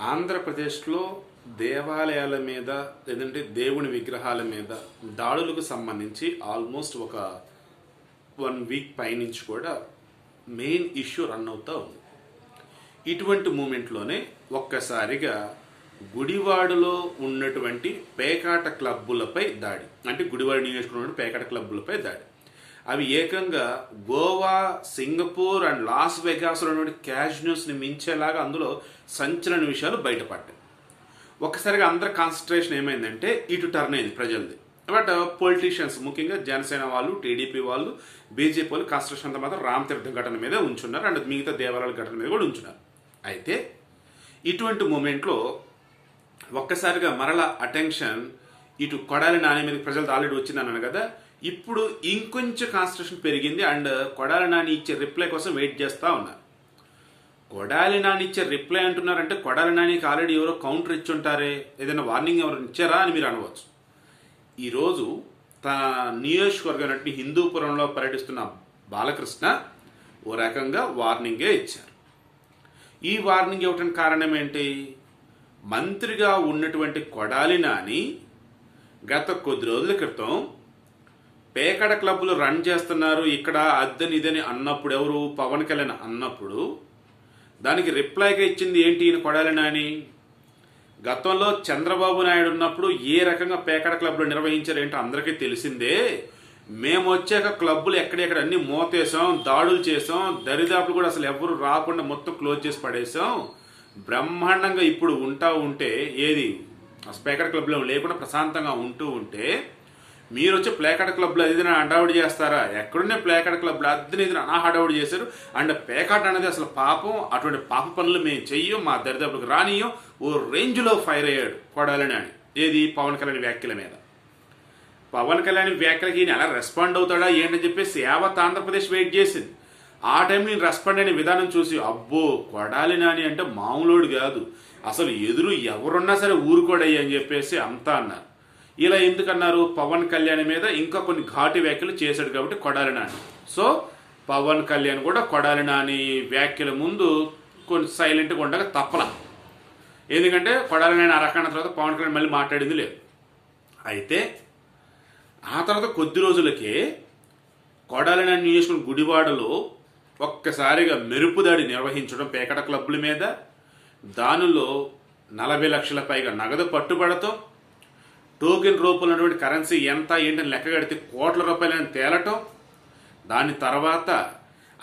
ఆంధ్రప్రదేశ్లో దేవాలయాల మీద లేదంటే దేవుని విగ్రహాల మీద దాడులకు సంబంధించి ఆల్మోస్ట్ ఒక వన్ వీక్ పైనుంచి కూడా మెయిన్ ఇష్యూ రన్ అవుతూ ఉంది. ఇటువంటి మూమెంట్లోనే ఒక్కసారిగా గుడివాడలో ఉన్నటువంటి పేకాట క్లబ్బులపై దాడి. అంటే గుడివాడ నియోజకవర్గంలో పేకాట క్లబ్బులపై దాడి. అవి ఏకంగా గోవా సింగపూర్ అండ్ లాస్ వెగాస్లో ఉన్నటువంటి క్యాష్న్యూస్ని మించేలాగా అందులో సంచలన విషయాలు బయటపడ్డాయి. ఒక్కసారిగా అందరి కాన్సన్ట్రేషన్ ఏమైందంటే ఇటు టర్న్ అయింది ప్రజలది. బట్ పొలిటీషియన్స్ uh, ముఖ్యంగా జనసేన వాళ్ళు టీడీపీ వాళ్ళు బీజేపీ వాళ్ళు కాన్సన్ట్రేషన్ అంతా మాత్రం రామతీర్థ ఘటన మీద ఉంచున్నారు. అండ్ మిగతా దేవాలయాల ఘటన మీద కూడా ఉంచున్నారు. అయితే ఇటువంటి మూమెంట్లో ఒక్కసారిగా మరల అటెన్షన్ ఇటు కొడాలి నాని మీద ప్రజలతో ఆల్రెడీ వచ్చిందన్నాను కదా. ఇప్పుడు ఇంకొంచెం కాన్సన్ట్రేషన్ పెరిగింది. అండ్ కొడాలి నాని ఇచ్చే రిప్లై కోసం వెయిట్ చేస్తూ ఉన్నారు. కొడాలి నాని ఇచ్చే రిప్లై అంటున్నారంటే కొడాలి నానికి ఆల్రెడీ ఎవరో కౌంటర్ ఇచ్చి ఉంటారే ఏదైనా వార్నింగ్ ఎవరు ఇచ్చారా అని మీరు అనవచ్చు. ఈరోజు తన నియోజకవర్గం హిందూపురంలో పర్యటిస్తున్న బాలకృష్ణ ఓ రకంగా వార్నింగే ఇచ్చారు. ఈ వార్నింగ్ ఇవ్వటానికి కారణం ఏంటి మంత్రిగా ఉన్నటువంటి కొడాలి నాని గత కొద్ది రోజుల క్రితం పేకడ క్లబ్లు రన్ చేస్తున్నారు ఇక్కడ అద్దెని ఇదని అన్నప్పుడు ఎవరు? పవన్ కళ్యాణ్ అన్నప్పుడు దానికి రిప్లైగా ఇచ్చింది ఏంటి ఈయన కొడాలి నాని? గతంలో చంద్రబాబు నాయుడు ఉన్నప్పుడు ఏ రకంగా పేకడ క్లబ్లు నిర్వహించారు అందరికీ తెలిసిందే. మేము వచ్చాక క్లబ్బులు ఎక్కడెక్కడ అన్ని మోతేసాం దాడులు చేసాం దరిదాపులు కూడా అసలు ఎవరు రాకుండా మొత్తం క్లోజ్ చేసి పడేసాం బ్రహ్మాండంగా ఇప్పుడు ఉంటా ఉంటే ఏది? ఆ స్పీకర్ క్లబ్లో లేకుండా ప్రశాంతంగా ఉంటూ ఉంటే మీరు వచ్చి ప్లేకాట క్లబ్లో ఏదైనా హడావుడి చేస్తారా? ఎక్కడున్నే ప్లేకాట క్లబ్లో అద్దెని ఇది అనా హడావుడి చేశారు. అండ్ పేకాట అనేది అసలు పాపం అటువంటి పాప పనులు మేము చెయ్యం మా దరిదాపులకు రానియం ఓ రేంజ్లో ఫైర్ అయ్యాడు కొడాలని అని. ఏది? పవన్ కళ్యాణ్ వ్యాఖ్యల మీద. పవన్ కళ్యాణ్ వ్యాఖ్యలకి ఈయన ఎలా రెస్పాండ్ అవుతాడా ఏంటని చెప్పేసి యావత్ ఆంధ్రప్రదేశ్ వెయిట్ చేసింది. ఆ టైం నేను రెస్పాండ్ అయిన విధానం చూసి అబ్బో కొడాలి నాని అంటే మామూలోడు కాదు. అసలు ఎదురు ఎవరున్నా సరే ఊరుకోడయ్యి అని చెప్పేసి అంతా అన్నారు. ఇలా ఎందుకన్నారు? పవన్ కళ్యాణ్ మీద ఇంకా కొన్ని ఘాటు వ్యాఖ్యలు చేశాడు కాబట్టి కొడాలి నాని. సో పవన్ కళ్యాణ్ కూడా కొడాలి నాని వ్యాఖ్యల ముందు కొన్ని సైలెంట్గా ఉండగా తప్పల. ఎందుకంటే కొడాలి నాని ఆ తర్వాత పవన్ కళ్యాణ్ మళ్ళీ మాట్లాడింది లేదు. అయితే ఆ తర్వాత కొద్ది రోజులకే కొడాలి నాని నియోజకవర్గం గుడివాడలో ఒక్కసారిగా మెరుపుదాడి నిర్వహించడం పేకట క్లబ్ల మీద దానిలో నలభై లక్షల పైగా నగదు పట్టుబడతో టోకెన్ రూపంలో ఉన్నటువంటి కరెన్సీ ఎంత ఏంటని లెక్క కడితే కోట్ల రూపాయలని తేలటం. దాని తర్వాత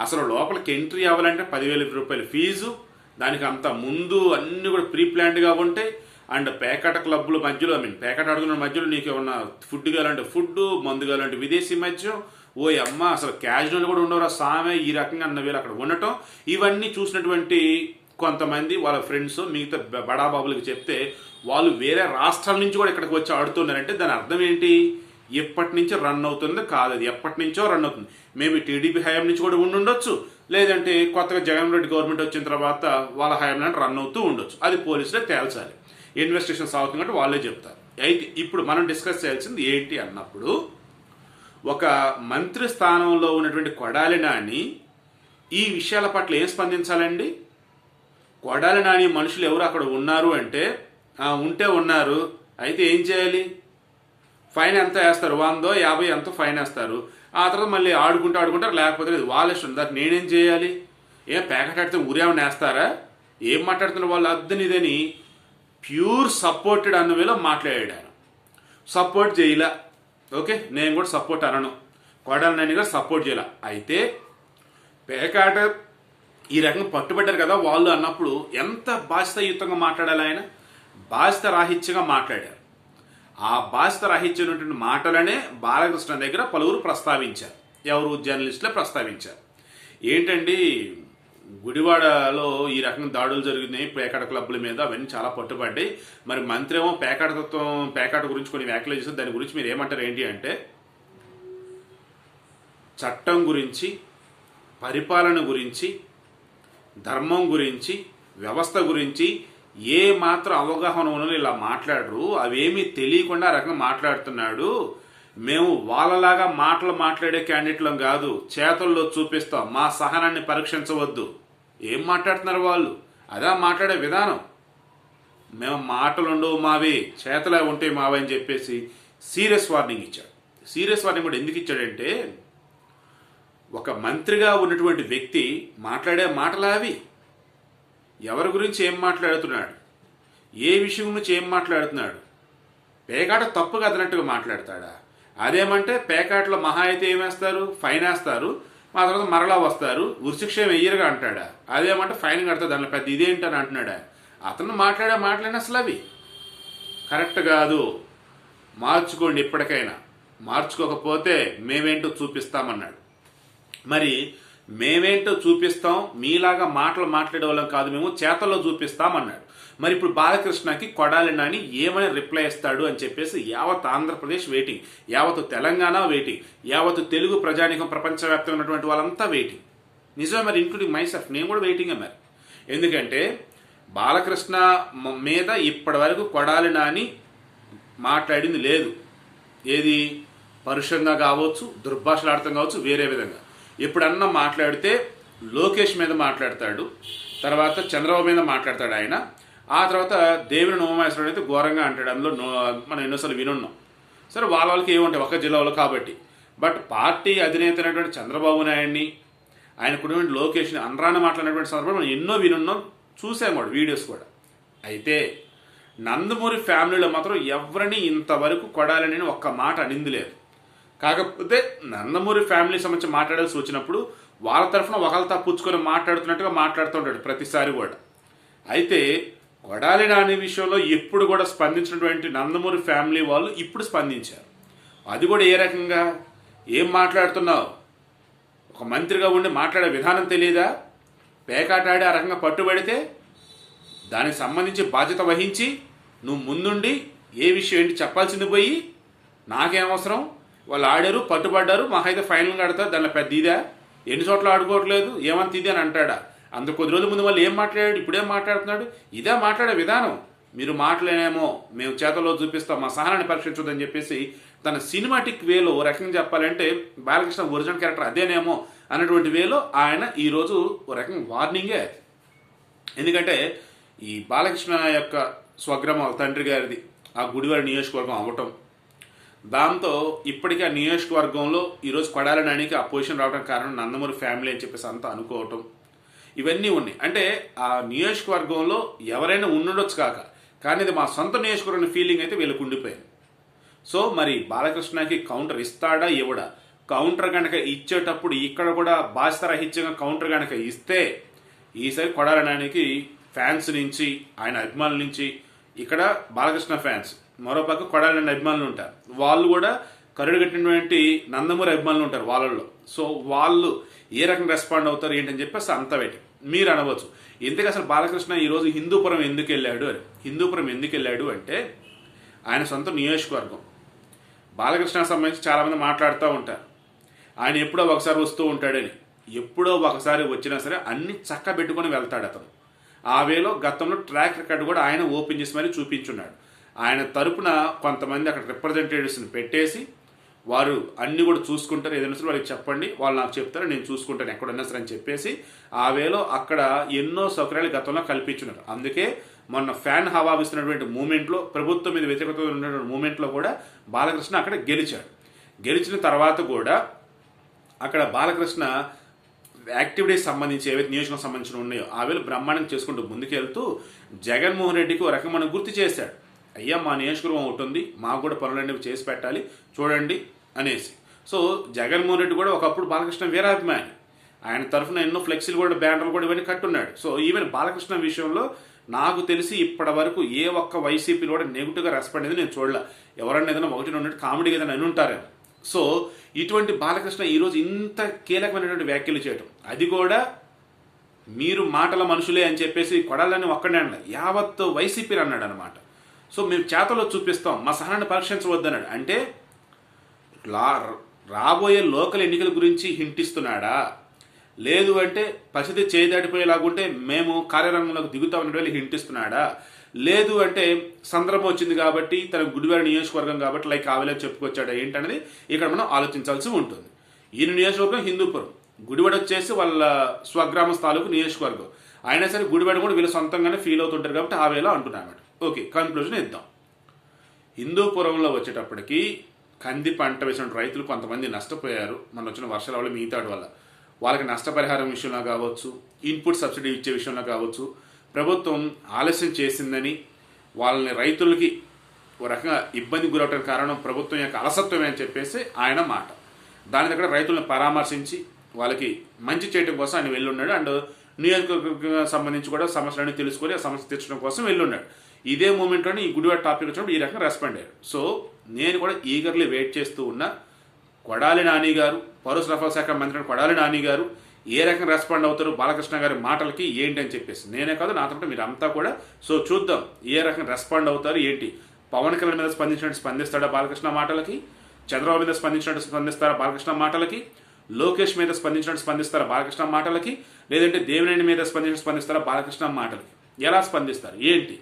అసలు లోపలికి ఎంట్రీ అవ్వాలంటే పదివేల రూపాయల ఫీజు. దానికి అంత ముందు అన్నీ కూడా ప్రీ ప్లాన్డ్గా ఉంటాయి అండ్ పేకాట క్లబ్ల మధ్యలో ఐ మీన్ పేకాట ఆడుకున్న మధ్యలో నీకు ఏమన్నా ఫుడ్ కావాలంటే ఫుడ్ మందు కావాలంటే విదేశీ మద్యం ఓ అమ్మ అసలు క్యాజువల్ కూడా ఉండవరా సామె ఈ రకంగా అన్న వీళ్ళు అక్కడ ఉండటం. ఇవన్నీ చూసినటువంటి కొంతమంది వాళ్ళ ఫ్రెండ్స్ మిగతా బ- బడాబాబులకు చెప్తే వాళ్ళు వేరే రాష్ట్రాల నుంచి కూడా ఇక్కడికి వచ్చి ఆడుతున్నారంటే దాని అర్థం ఏంటి? ఎప్పటి నుంచి రన్ అవుతుందో కాదు అది ఎప్పటి నుంచో రన్ అవుతుంది. మేబీ టీడీపీ హయాం నుంచి కూడా ఉండి ఉండొచ్చు. లేదంటే కొత్తగా జగన్ రెడ్డి గవర్నమెంట్ వచ్చిన తర్వాత వాళ్ళ హయాంలో రన్ అవుతూ ఉండొచ్చు. అది పోలీసులే తేల్చాలి. ఇన్వెస్టిగేషన్ సాగుతుంది వాళ్ళే చెప్తారు. అయితే ఇప్పుడు మనం డిస్కస్ చేయాల్సింది ఏంటి అన్నప్పుడు ఒక మంత్రి స్థానంలో ఉన్నటువంటి కొడాలి నాని ఈ విషయాల పట్ల ఏం స్పందించాలండి? కొడాలి నాని మనుషులు ఎవరు అక్కడ ఉన్నారు అంటే ఉంటే ఉన్నారు. అయితే ఏం చేయాలి? ఫైన్ ఎంత వేస్తారు? వందో యాభై ఎంతో ఫైన్ వేస్తారు. ఆ తర్వాత మళ్ళీ ఆడుకుంటూ ఆడుకుంటారు లేకపోతే లేదు వాళ్ళ ఇష్టం. దానికి నేనేం చేయాలి? ఏం ప్యాకెట్ ఆడితే ఊరేమని వేస్తారా? ఏం మాట్లాడుతున్న వాళ్ళు? అద్దనిదని ప్యూర్ సపోర్టెడ్ అన్న వేలో మాట్లాడాడు ఆయన సపోర్ట్ చేయలే? ఓకే నేను కూడా సపోర్ట్ అనను. కొడాలి నాని కూడా సపోర్ట్ చేయలే? అయితే పేకాట ఈ రకంగా పట్టుబడ్డారు కదా వాళ్ళు అన్నప్పుడు ఎంత బాధ్యతాయుతంగా మాట్లాడాలి ఆయన? బాధ్యత రాహిత్యంగా మాట్లాడారు. ఆ బాధ్యత రాహిత్యమైనటువంటి మాటలనే బాలకృష్ణ దగ్గర పలువురు ప్రస్తావించారు. ఎవరు? జర్నలిస్టులే ప్రస్తావించారు. ఏంటండి? గుడివాడలో ఈ రకంగా దాడులు జరిగినాయి. పేకాట క్లబ్ల మీద అవన్నీ చాలా పట్టుబడ్డాయి. మరి మంత్రి ఏమో పేకాట తత్వం పేకాట గురించి కొన్ని వ్యాఖ్యలు చేశారు. దాని గురించి మీరు ఏమంటారు ఏంటి అంటే చట్టం గురించి పరిపాలన గురించి ధర్మం గురించి వ్యవస్థ గురించి ఏ మాత్రం అవగాహన ఉన్నది ఇలా మాట్లాడరు. అవేమీ తెలియకుండా రకంగా మాట్లాడుతున్నాడు. మేము వాళ్ళలాగా మాటలు మాట్లాడే క్యాండిడేట్లం కాదు. చేతల్లో చూపిస్తాం. మా సహనాన్ని పరీక్షించవద్దు. ఏం మాట్లాడుతున్నారు వాళ్ళు? అదా మాట్లాడే విధానం. మేము మాటలు ఉండవు మావి. చేతలే ఉంటాయి మావి అని చెప్పేసి సీరియస్ వార్నింగ్ ఇచ్చాడు. సీరియస్ వార్నింగ్ కూడా ఎందుకు ఇచ్చాడంటే ఒక మంత్రిగా ఉన్నటువంటి వ్యక్తి మాట్లాడే మాటలావి అవి? ఎవరి గురించి ఏం మాట్లాడుతున్నాడు? ఏ విషయం నుంచి ఏం మాట్లాడుతున్నాడు? పేకాట తప్పు కదనట్టుగా మాట్లాడతాడా? అదేమంటే పేకాటలో మహా అయితే ఏమేస్తారు ఫైన్ వేస్తారు. ఆ తర్వాత మరలా వస్తారు. ఉరిశిక్ష వెయ్యరుగా అంటాడా? అదేమంటే ఫైన్ కడతా దానిలో పెద్ద ఇదేంటని అంటున్నాడా? అతను మాట్లాడే మాట్లాడిన అసలు అవి? కరెక్ట్ కాదు. మార్చుకోండి ఇప్పటికైనా. మార్చుకోకపోతే మేమేంటో చూపిస్తామన్నాడు. మరి మేమేంటో చూపిస్తాం మీలాగా మాటలు మాట్లాడే వాళ్ళం కాదు మేము చేతల్లో చూపిస్తామన్నాడు. మరి ఇప్పుడు బాలకృష్ణకి కొడాలి నాని ఏమని రిప్లై ఇస్తాడు అని చెప్పేసి యావత్ ఆంధ్రప్రదేశ్ వెయిటింగ్ యావత్ తెలంగాణ వెయిటింగ్ యావత్ తెలుగు ప్రజానికం ప్రపంచవ్యాప్తంగా ఉన్నటువంటి వాళ్ళంతా వెయిటింగ్ నిజమే మరి ఇంక్లూడింగ్ మైసెల్ఫ్ నేను కూడా వెయిటింగే మరి. ఎందుకంటే బాలకృష్ణ మీద ఇప్పటి వరకు కొడాలి నాని మాట్లాడింది లేదు. ఏది? పరుషంగా కావచ్చు దుర్భాషలాడటం కావచ్చు వేరే విధంగా. ఎప్పుడన్నా మాట్లాడితే లోకేష్ మీద మాట్లాడతాడు తర్వాత చంద్రబాబు మీద మాట్లాడతాడు ఆయన. ఆ తర్వాత దేవుని నోమేశ్వరుడు అయితే ఘోరంగా అంటాడు. అందులో మనం ఎన్నోసార్లు వినున్నాం. సరే వాళ్ళ వాళ్ళకి ఏముంటాయి? ఒక జిల్లాలో కాబట్టి. బట్ పార్టీ అధినేత అయినటువంటి చంద్రబాబు నాయుడిని ఆయనకున్నటువంటి లోకేష్ని అనరాని మాట్లాడినటువంటి సందర్భంలో మనం ఎన్నో వినున్నాం చూసాం కూడా వీడియోస్ కూడా. అయితే నందమూరి ఫ్యామిలీలో మాత్రం ఎవరిని ఇంతవరకు కొడాలని ఒక్క మాట అనింది లేదు. కాకపోతే నందమూరి ఫ్యామిలీ సంబంధించి మాట్లాడాల్సి వచ్చినప్పుడు వాళ్ళ తరఫున ఒకళ్ళ తప్పుచ్చుకొని మాట్లాడుతున్నట్టుగా మాట్లాడుతూ ఉంటాడు ప్రతిసారి కూడా. అయితే కొడాలి నాని విషయంలో ఎప్పుడు కూడా స్పందించినటువంటి నందమూరి ఫ్యామిలీ వాళ్ళు ఇప్పుడు స్పందించారు. అది కూడా ఏ రకంగా? ఏం మాట్లాడుతున్నావు? ఒక మంత్రిగా ఉండి మాట్లాడే విధానం తెలియదా పేకాటాడి ఆ రకంగా పట్టుబడితే దానికి సంబంధించి బాధ్యత వహించి నువ్వు ముందుండి ఏ విషయం ఏంటి చెప్పాల్సింది పోయి నాకేం అవసరం? వాళ్ళు ఆడారు పట్టుబడ్డారు మాకైతే ఫైనల్ కడతారు దానిలో పెద్ద ఇదా. ఎన్ని చోట్ల ఆడుకోవట్లేదు ఏమంత ఇది అని అంటాడా? అందుకు కొద్ది రోజుల ముందు వాళ్ళు ఏం మాట్లాడాడు? ఇప్పుడేం మాట్లాడుతున్నాడు? ఇదే మాట్లాడే విధానం. మీరు మాట్లాడేమో మేము చేతల్లో చూపిస్తాం మా సహనాన్ని పరీక్షించొద్దని చెప్పేసి తన సినిమాటిక్ వేలో ఓ రకంగా చెప్పాలంటే బాలకృష్ణ ఒరిజినల్ క్యారెక్టర్ అదేనేమో అన్నటువంటి వేలో ఆయన ఈరోజు ఓ రకంగా వార్నింగే ఎందుకంటే ఈ బాలకృష్ణ యొక్క స్వగ్రామం తండ్రి గారిది ఆ గుడివారి నియోజకవర్గం అవ్వటం దాంతో ఇప్పటికీ ఆ నియోజకవర్గంలో ఈరోజు కొడాలి నానికి ఆ పొజిషన్ రావడం కారణం నందమూరి ఫ్యామిలీ అని చెప్పేసి అంతా అనుకోవటం. ఇవన్నీ ఉన్నాయి. అంటే ఆ నియోజకవర్గంలో ఎవరైనా ఉండుండొచ్చు కాక కానీ ఇది మా సొంత నియోజకవర్గం ఫీలింగ్ అయితే వీళ్ళకు ఉండిపోయింది. సో మరి బాలకృష్ణకి కౌంటర్ ఇస్తాడా? ఇవ్వడా? కౌంటర్ కనుక ఇచ్చేటప్పుడు ఇక్కడ కూడా బాధ్యతరహిత్యంగా కౌంటర్ కనుక ఇస్తే ఈసారి కొడాలడానికి ఫ్యాన్స్ నుంచి ఆయన అభిమానుల నుంచి ఇక్కడ బాలకృష్ణ ఫ్యాన్స్. మరోపక్క కొడాలని అభిమానులు ఉంటారు. వాళ్ళు కూడా కరుడు కట్టినటువంటి నందమూరి అభిమానులు ఉంటారు వాళ్ళల్లో. సో వాళ్ళు ఏ రకంగా రెస్పాండ్ అవుతారు ఏంటని చెప్పేసి అంత పెట్టి మీరు అనవచ్చు. ఎందుకు అసలు బాలకృష్ణ ఈరోజు హిందూపురం ఎందుకు వెళ్ళాడు అని? హిందూపురం ఎందుకు వెళ్ళాడు అంటే ఆయన సొంత నియోజకవర్గం. బాలకృష్ణ సంబంధించి చాలామంది మాట్లాడుతూ ఉంటారు. ఆయన ఎప్పుడో ఒకసారి వస్తూ ఉంటాడని. ఎప్పుడో ఒకసారి వచ్చినా సరే అన్ని చక్క పెట్టుకొని వెళ్తాడు అతను. ఆ వేలో గతంలో ట్రాక్ రికార్డ్ కూడా ఆయన ఓపెన్ చేసి మరీ చూపించున్నాడు. ఆయన తరపున కొంతమంది అక్కడ రిప్రజెంటేటివ్స్ని పెట్టేసి వారు అన్ని కూడా చూసుకుంటారు. ఏదైనా సరే వాళ్ళకి చెప్పండి వాళ్ళు నాకు చెప్తారు నేను చూసుకుంటాను ఎక్కడన్నా సరే అని చెప్పేసి ఆ వేలో అక్కడ ఎన్నో సౌకర్యాలు గతంలో కల్పించున్నారు. అందుకే మొన్న ఫ్యాన్ హవా ఇస్తున్నటువంటి మూమెంట్లో ప్రభుత్వం మీద వ్యతిరేకత ఉన్నటువంటి మూమెంట్లో కూడా బాలకృష్ణ అక్కడ గెలిచాడు. గెలిచిన తర్వాత కూడా అక్కడ బాలకృష్ణ యాక్టివిటీస్ సంబంధించి ఏవైతే నియోజకం సంబంధించిన ఉన్నాయో ఆ వేళ బ్రహ్మాండం చేసుకుంటూ ముందుకెళ్తూ జగన్మోహన్ రెడ్డికి ఒక రకమైన గుర్తు చేశాడు. అయ్యా మా నియోజకవర్గం ఒకటి ఉంది మాకు కూడా పనులన్నీ చేసి పెట్టాలి చూడండి అనేసి. సో జగన్మోహన్ రెడ్డి కూడా ఒకప్పుడు బాలకృష్ణ వీరాభిమాని. ఆయన తరఫున ఎన్నో ఫ్లెక్సీలు కూడా బ్యానర్లు కూడా ఇవన్నీ కట్టున్నాడు. సో ఈవెన్ బాలకృష్ణ విషయంలో నాకు తెలిసి ఇప్పటి వరకు ఏ ఒక్క వైసీపీలో కూడా నెగిటివ్గా రెస్పాండ్ అనేది నేను చూడలే. ఎవరన్నా ఏదైనా ఒకటి ఉన్నట్టు కామెడీ ఏదైనా అని ఉంటారేమో సో ఇటువంటి బాలకృష్ణ ఈరోజు ఇంత కీలకమైనటువంటి వ్యాఖ్యలు చేయటం. అది కూడా మీరు మాటల మనుషులే అని చెప్పేసి కొడాలని ఒక్కడే అన్నాడు యావత్ వైసీపీ అన్నాడు అనమాట సో మేము చేతలో చూపిస్తాం. మా సహనాన్ని పరీక్షించవద్దన్నాడు. అంటే లా రాబోయే లోకల్ ఎన్నికల గురించి హింటిస్తున్నాడా? లేదు అంటే పరిస్థితి చేయి మేము కార్యరంగంలోకి దిగుతామని వెళ్ళి హింటిస్తున్నాడా? లేదు అంటే సందర్భం వచ్చింది కాబట్టి తన గుడివారి నియోజకవర్గం కాబట్టి లైక్ ఆవిలే చెప్పుకొచ్చాడు ఏంటనేది ఇక్కడ మనం ఆలోచించాల్సి ఉంటుంది. ఈయన నియోజకవర్గం హిందూపురం. గుడివాడ వచ్చేసి వాళ్ళ స్వగ్రామ స్థాలకు నియోజకవర్గం. అయినా సరే గుడివాడ కూడా వీళ్ళు సొంతంగానే ఫీల్ అవుతుంటారు కాబట్టి ఆవేలా వేళ అంటున్నాను ఓకే కన్క్లూజన్ ఇద్దాం. హిందూపురంలో వచ్చేటప్పటికి కంది పంట వేసిన రైతులు కొంతమంది నష్టపోయారు. మన వచ్చిన వర్షాల వల్ల మిగతాడు వల్ల. వాళ్ళకి నష్టపరిహారం విషయంలో కావచ్చు ఇన్పుట్ సబ్సిడీ ఇచ్చే విషయంలో కావచ్చు ప్రభుత్వం ఆలస్యం చేసిందని వాళ్ళని రైతులకి ఒక రకంగా ఇబ్బంది గురవటం కారణం ప్రభుత్వం యొక్క అలసత్వమే అని చెప్పేసి ఆయన మాట. దాని దగ్గర రైతులను పరామర్శించి వాళ్ళకి మంచి చేయడం కోసం ఆయన వెళ్ళున్నాడు. అండ్ నియోజకవర్గం సంబంధించి కూడా సమస్యలన్నీ తెలుసుకొని ఆ సమస్య తీర్చడం కోసం వెళ్ళున్నాడు. ఇదే మూమెంట్లోనే ఈ గుడివాడ టాపిక్ వచ్చినప్పుడు ఈ రకంగా రెస్పాండ్ అయ్యారు సో నేను కూడా ఈగర్లీ వెయిట్ చేస్తూ ఉన్నా కొడాలి నాని గారు పౌర సరఫరా శాఖ మంత్రి కొడాలి నాని గారు ఏ రకంగా రెస్పాండ్ అవుతారు బాలకృష్ణ గారి మాటలకి ఏంటి అని చెప్పేసి. నేనే కాదు నాతో మీరు అంతా కూడా. సో చూద్దాం ఏ రకంగా రెస్పాండ్ అవుతారు ఏంటి? పవన్ కళ్యాణ్ మీద స్పందించినట్టు స్పందిస్తాడా బాలకృష్ణ మాటలకి? చంద్రబాబు మీద స్పందించినట్టు స్పందిస్తారా బాలకృష్ణ మాటలకి? లోకేష్ మీద స్పందించినట్టు స్పందిస్తారా బాలకృష్ణ మాటలకి? లేదంటే దేవినేని మీద స్పందించి స్పందిస్తారా బాలకృష్ణ మాటలకి? ఎలా స్పందిస్తారు? ఏంటి?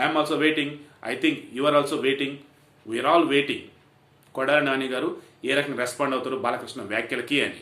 I'm also waiting I think you are also waiting we are all waiting Kodali Nani garu ఏ రకంగా రెస్పాండ్ అవుతారు బాలకృష్ణ వ్యాఖ్యలకి అని.